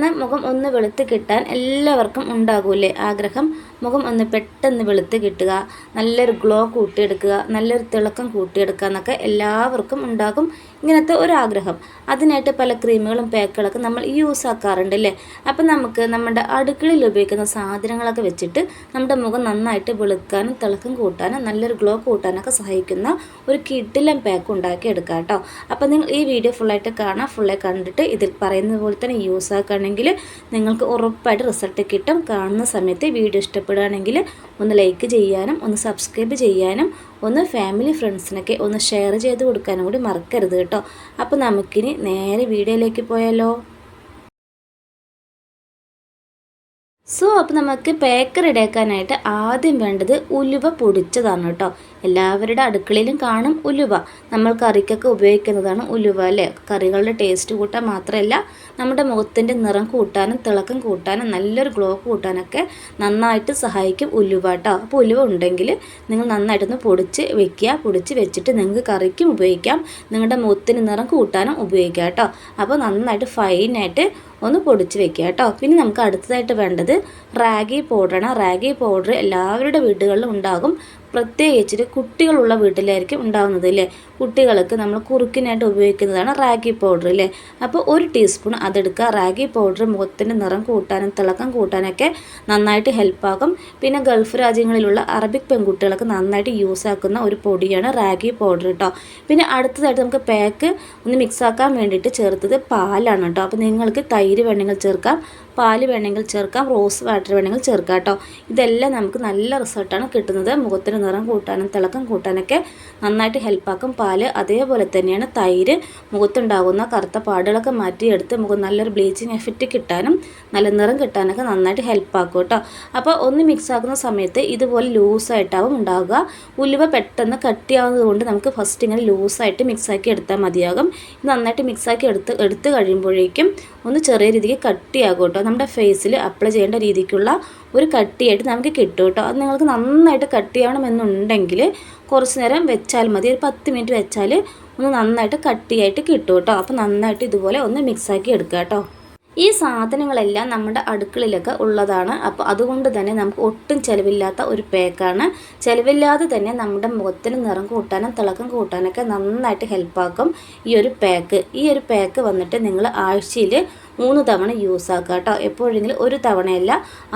പെട്ടെന്ന് മുഖം ഒന്ന് വെളുത്ത് കിട്ടാൻ എല്ലാവർക്കും ഉണ്ടാകൂലേ ആഗ്രഹം? മുഖം ഒന്ന് പെട്ടെന്ന് വെളുത്ത് കിട്ടുക നല്ലൊരു ഗ്ലോ കൂട്ടിയെടുക്കുക നല്ലൊരു തിളക്കം കൂട്ടിയെടുക്കുക എന്നൊക്കെ എല്ലാവർക്കും ഉണ്ടാകും ഇങ്ങനത്തെ ഒരു ആഗ്രഹം അതിനായിട്ട് പല ക്രീമുകളും പാക്കുകളൊക്കെ നമ്മൾ യൂസ് ആക്കാറുണ്ട് അല്ലേ? അപ്പം നമുക്ക് നമ്മുടെ അടുക്കളയിൽ ഉപയോഗിക്കുന്ന സാധനങ്ങളൊക്കെ വെച്ചിട്ട് നമ്മുടെ മുഖം നന്നായിട്ട് വെളുക്കാനും തിളക്കം കൂട്ടാനും നല്ലൊരു ഗ്ലോ കൂട്ടാനൊക്കെ സഹായിക്കുന്ന ഒരു കിഡിലം പാക്ക് ഉണ്ടാക്കി എടുക്കാം കേട്ടോ. അപ്പം നിങ്ങൾ ഈ വീഡിയോ ഫുള്ളായിട്ട് കാണാം. ഫുള്ളായി കണ്ടിട്ട് ഇതിൽ പറയുന്നത് പോലെ തന്നെ യൂസ് ആക്കുകയാണെങ്കിൽ നിങ്ങൾക്ക് ഉറപ്പായിട്ട് റിസൾട്ട് കിട്ടും. കാണുന്ന സമയത്ത് വീഡിയോ ഇഷ്ടപ്പെടുകയാണെങ്കിൽ ഒന്ന് ലൈക്ക് ചെയ്യാനും ഒന്ന് സബ്സ്ക്രൈബ് ചെയ്യാനും ഒന്ന് ഫാമിലി ഫ്രണ്ട്സിനൊക്കെ ഒന്ന് ഷെയർ ചെയ്ത് കൊടുക്കാനും കൂടി മറക്കരുത് കേട്ടോ. അപ്പോൾ നമുക്കിനി നേരെ വീഡിയോയിലേക്ക് പോയാലോ? സോ അപ്പോൾ നമുക്ക് പേക്കർ ഇടയ്ക്കാനായിട്ട് ആദ്യം വേണ്ടത് ഉലുവ പൊടിച്ചതാണ് കേട്ടോ. എല്ലാവരുടെ അടുക്കളയിലും കാണും ഉലുവ. നമ്മൾ കറിക്കൊക്കെ ഉപയോഗിക്കുന്നതാണ് ഉലുവ അല്ലേ? കറികളുടെ ടേസ്റ്റ് കൂട്ടാൻ മാത്രമല്ല നമ്മുടെ മുഖത്തിന്റെ നിറം കൂട്ടാനും തിളക്കം കൂട്ടാനും നല്ലൊരു ഗ്ലോ കൂട്ടാനൊക്കെ നന്നായിട്ട് സഹായിക്കും ഉലുവ കേട്ടോ അപ്പോൾ ഉലുവ ഉണ്ടെങ്കിൽ നിങ്ങൾ നന്നായിട്ടൊന്ന് പൊടിച്ച് വെക്കുക. പൊടിച്ച് വെച്ചിട്ട് നിങ്ങൾക്ക് കറിക്കും ഉപയോഗിക്കാം. നിങ്ങളുടെ മുഖത്തിന് നിറം കൂട്ടാനും ഉപയോഗിക്കാം കേട്ടോ അപ്പോൾ നന്നായിട്ട് ഫൈനായിട്ട് ഒന്ന് പൊടിച്ച് വെക്കുക കേട്ടോ പിന്നെ നമുക്ക് അടുത്തതായിട്ട് വേണ്ടത് റാഗി പൗഡറാണ് റാഗി പൗഡർ എല്ലാവരുടെ വീടുകളിലും ഉണ്ടാകും. പ്രത്യേകിച്ചിട്ട് കുട്ടികളുള്ള വീട്ടിലായിരിക്കും ഉണ്ടാകുന്നത് അല്ലേ കുട്ടികൾക്ക് നമ്മൾ കുറുക്കിനായിട്ട് ഉപയോഗിക്കുന്നതാണ് റാഗി പൗഡർ അല്ലേ അപ്പോൾ ഒരു ടീസ്പൂൺ അതെടുക്കുക. റാഗി പൗഡർ മുഖത്തിന്റെ നിറം കൂട്ടാനും തിളക്കം കൂട്ടാനൊക്കെ നന്നായിട്ട് ഹെൽപ്പാകും പിന്നെ ഗൾഫ് രാജ്യങ്ങളിലുള്ള അറബിക് പെൺകുട്ടികൾക്ക് നന്നായിട്ട് യൂസ് ആക്കുന്ന ഒരു പൊടിയാണ് റാഗി പൗഡർ കേട്ടോ പിന്നെ അടുത്തതായിട്ട് നമുക്ക് പാക്ക് ഒന്ന് മിക്സ് ആക്കാൻ വേണ്ടിയിട്ട് ചേർത്തത് പാലാണ് കേട്ടോ അപ്പോൾ നിങ്ങൾക്ക് തൈര് വേണമെങ്കിൽ ചേർക്കാം. പാൽ വേണമെങ്കിൽ ചേർക്കാം റോസ് വാട്ടർ വേണമെങ്കിൽ ചേർക്കാം കേട്ടോ. ഇതെല്ലാം നമുക്ക് നല്ല റിസൾട്ടാണ് കിട്ടുന്നത്. മുഖത്തിന് നിറം കൂട്ടാനും തിളക്കം കൂട്ടാനൊക്കെ നന്നായിട്ട് ഹെൽപ്പാക്കും പാൽ അതേപോലെ തന്നെയാണ് തൈര്. മുഖത്തുണ്ടാകുന്ന കറുത്ത പാടുകളൊക്കെ മാറ്റിയെടുത്ത് മുഖം നല്ലൊരു ബ്ലീച്ചിങ് എഫക്റ്റ് കിട്ടാനും നല്ല നിറം കിട്ടാനൊക്കെ നന്നായിട്ട് ഹെൽപ്പാക്കും കേട്ടോ. അപ്പോൾ ഒന്ന് മിക്സ് ആക്കുന്ന സമയത്ത് ഇതുപോലെ ലൂസായിട്ടാവും ഉണ്ടാവുക. ഉലുവ പെട്ടെന്ന് കട്ടിയാവുന്നത് കൊണ്ട് നമുക്ക് ഫസ്റ്റ് ഇങ്ങനെ ലൂസായിട്ട് മിക്സാക്കി എടുത്താൽ മതിയാകും. നന്നായിട്ട് മിക്സാക്കി എടുത്ത് എടുത്ത് കഴിയുമ്പോഴേക്കും ഒന്ന് ചെറിയ രീതിക്ക് കട്ടിയാകും കേട്ടോ. നമ്മുടെ ഫേസിൽ അപ്ലൈ ചെയ്യേണ്ട രീതിക്കുള്ള ഒരു കട്ടിയായിട്ട് നമുക്ക് കിട്ടും കേട്ടോ. അത് നിങ്ങൾക്ക് നന്നായിട്ട് കട്ട് ചെയ്യണമെന്നുണ്ടെങ്കിൽ കുറച്ച് നേരം വെച്ചാൽ മതി. ഒരു പത്ത് മിനിറ്റ് വെച്ചാൽ ഒന്ന് നന്നായിട്ട് കട്ടിയായിട്ട് കിട്ടും കേട്ടോ. അപ്പോൾ നന്നായിട്ട് ഇതുപോലെ ഒന്ന് മിക്സാക്കി എടുക്കുക കേട്ടോ. ഈ സാധനങ്ങളെല്ലാം നമ്മുടെ അടുക്കളയിലൊക്കെ ഉള്ളതാണ്. അപ്പോൾ അതുകൊണ്ട് തന്നെ നമുക്ക് ഒട്ടും ചിലവില്ലാത്ത ഒരു പാക്കാണ് ചിലവില്ലാതെ തന്നെ നമ്മുടെ മുഖത്തിന് നിറം കൂട്ടാനും തിളക്കം കൂട്ടാനൊക്കെ നന്നായിട്ട് ഹെൽപ്പാക്കും ഈ ഒരു പാക്ക് ഈ ഒരു പാക്ക് വന്നിട്ട് നിങ്ങൾ ആഴ്ചയിൽ മൂന്ന് തവണ യൂസ് ആക്കുക കേട്ടോ എപ്പോഴെങ്കിലും ഒരു തവണയല്ല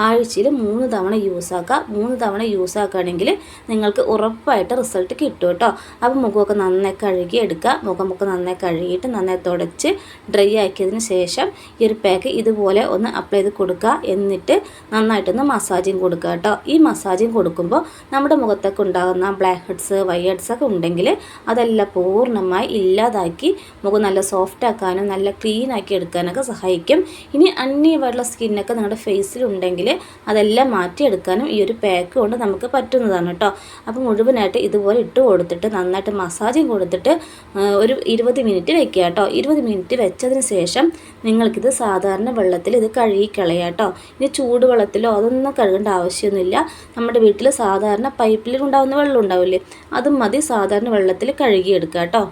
ആഴ്ചയിൽ മൂന്ന് തവണ യൂസ് ആക്കുക മൂന്ന് തവണ യൂസ് ആക്കുകയാണെങ്കിൽ നിങ്ങൾക്ക് ഉറപ്പായിട്ട് റിസൾട്ട് കിട്ടും കേട്ടോ അപ്പോൾ മുഖമൊക്കെ നന്നായി കഴുകി എടുക്കുക. മുഖമൊക്കെ നന്നായി കഴുകിയിട്ട് നന്നായി തുടച്ച് ഡ്രൈ ആക്കിയതിന് ശേഷം ഈ ഒരു പാക്ക് ഇതുപോലെ ഒന്ന് അപ്ലൈ ചെയ്ത് കൊടുക്കുക. എന്നിട്ട് നന്നായിട്ടൊന്ന് മസാജിങ് കൊടുക്കുക കേട്ടോ ഈ മസാജിങ് കൊടുക്കുമ്പോൾ നമ്മുടെ മുഖത്തൊക്കെ ഉണ്ടാകുന്ന ബ്ലാക്ക് ഹെഡ്സ് വൈറ്റ് ഹെഡ്സ് ഒക്കെ ഉണ്ടെങ്കിൽ അതെല്ലാം പൂർണമായി ഇല്ലാതാക്കി മുഖം നല്ല സോഫ്റ്റ് ആക്കാനും നല്ല ക്ലീൻ ആക്കി എടുക്കാനൊക്കെ സഹായിക്കും. സഹായിക്കും ഇനി അന്യമായിട്ടുള്ള സ്കിന്നൊക്കെ നിങ്ങളുടെ ഫേസിൽ ഉണ്ടെങ്കിൽ അതെല്ലാം മാറ്റിയെടുക്കാനും ഈ ഒരു പാക്ക് കൊണ്ട് നമുക്ക് പറ്റുന്നതാണ് കേട്ടോ. അപ്പോൾ മുഴുവനായിട്ട് ഇതുപോലെ ഇട്ട് കൊടുത്തിട്ട് നന്നായിട്ട് മസാജും കൊടുത്തിട്ട് ഒരു ഇരുപത് മിനിറ്റ് വെക്കുക കേട്ടോ. ഇരുപത് മിനിറ്റ് വെച്ചതിന് ശേഷം നിങ്ങൾക്കിത് സാധാരണ വെള്ളത്തിൽ ഇത് കഴുകി കളയാം കേട്ടോ. ഇനി ചൂടുവെള്ളത്തിലോ അതൊന്നും കഴുകേണ്ട ആവശ്യമൊന്നുമില്ല. നമ്മുടെ വീട്ടിൽ സാധാരണ പൈപ്പിൽ ഉണ്ടാകുന്ന വെള്ളം ഉണ്ടാവില്ലേ? അതും മതി സാധാരണ വെള്ളത്തിൽ കഴുകിയെടുക്കുക കേട്ടോ.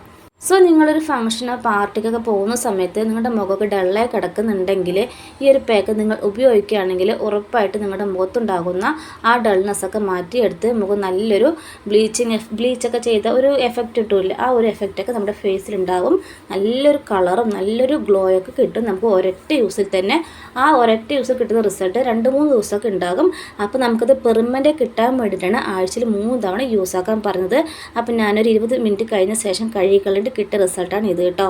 സോ നിങ്ങളൊരു ഫംഗ്ഷനോ പാർട്ടിക്കൊക്കെ പോകുന്ന സമയത്ത് നിങ്ങളുടെ മുഖമൊക്കെ ഡള്ളായി കിടക്കുന്നുണ്ടെങ്കിൽ ഈ ഒരു പാക്ക് നിങ്ങൾ ഉപയോഗിക്കുകയാണെങ്കിൽ ഉറപ്പായിട്ട് നിങ്ങളുടെ മുഖത്തുണ്ടാകുന്ന ആ ഡൾനെസ്സൊക്കെ മാറ്റിയെടുത്ത് മുഖം നല്ലൊരു ബ്ലീച്ചിങ് ബ്ലീച്ചൊക്കെ ചെയ്ത ഒരു എഫക്റ്റ് കിട്ടില്ല ആ ഒരു എഫക്റ്റൊക്കെ നമ്മുടെ ഫേസിലുണ്ടാകും നല്ലൊരു കളറും നല്ലൊരു ഗ്ലോയൊക്കെ കിട്ടും. നമുക്ക് ഒരൊറ്റ യൂസിൽ തന്നെ ആ ഒരൊറ്റ യൂസിൽ കിട്ടുന്ന റിസൾട്ട് രണ്ട് മൂന്ന് ദിവസമൊക്കെ ഉണ്ടാകും. അപ്പോൾ നമുക്കത് പെർമനന്റ് കിട്ടാൻ വേണ്ടിയിട്ടാണ് ആഴ്ചയിൽ മൂന്ന് തവണ യൂസ് ആക്കാൻ പറഞ്ഞത്. അപ്പോൾ ഞാനൊരു ഇരുപത് മിനിറ്റ് കഴിഞ്ഞ ശേഷം കഴുകിക്കളഞ്ഞിട്ട് കിട്ടിയ റിസൾട്ടാണ് ഇത് കേട്ടോ.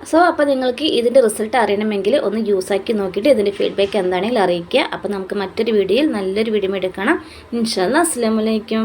സോ അപ്പോൾ നിങ്ങൾക്ക് ഇതിന്റെ റിസൾട്ട് അറിയണമെങ്കിൽ ഒന്ന് യൂസ് ആക്കി നോക്കിയിട്ട് ഇതിന്റെ ഫീഡ്ബാക്ക് എന്താണെങ്കിലും അറിയിക്കുക. അപ്പോൾ നമുക്ക് മറ്റൊരു വീഡിയോയിൽ നല്ലൊരു വീഡിയോ എടുക്കണം. ഇൻഷാല്ല അസ്സാം വലൈക്കും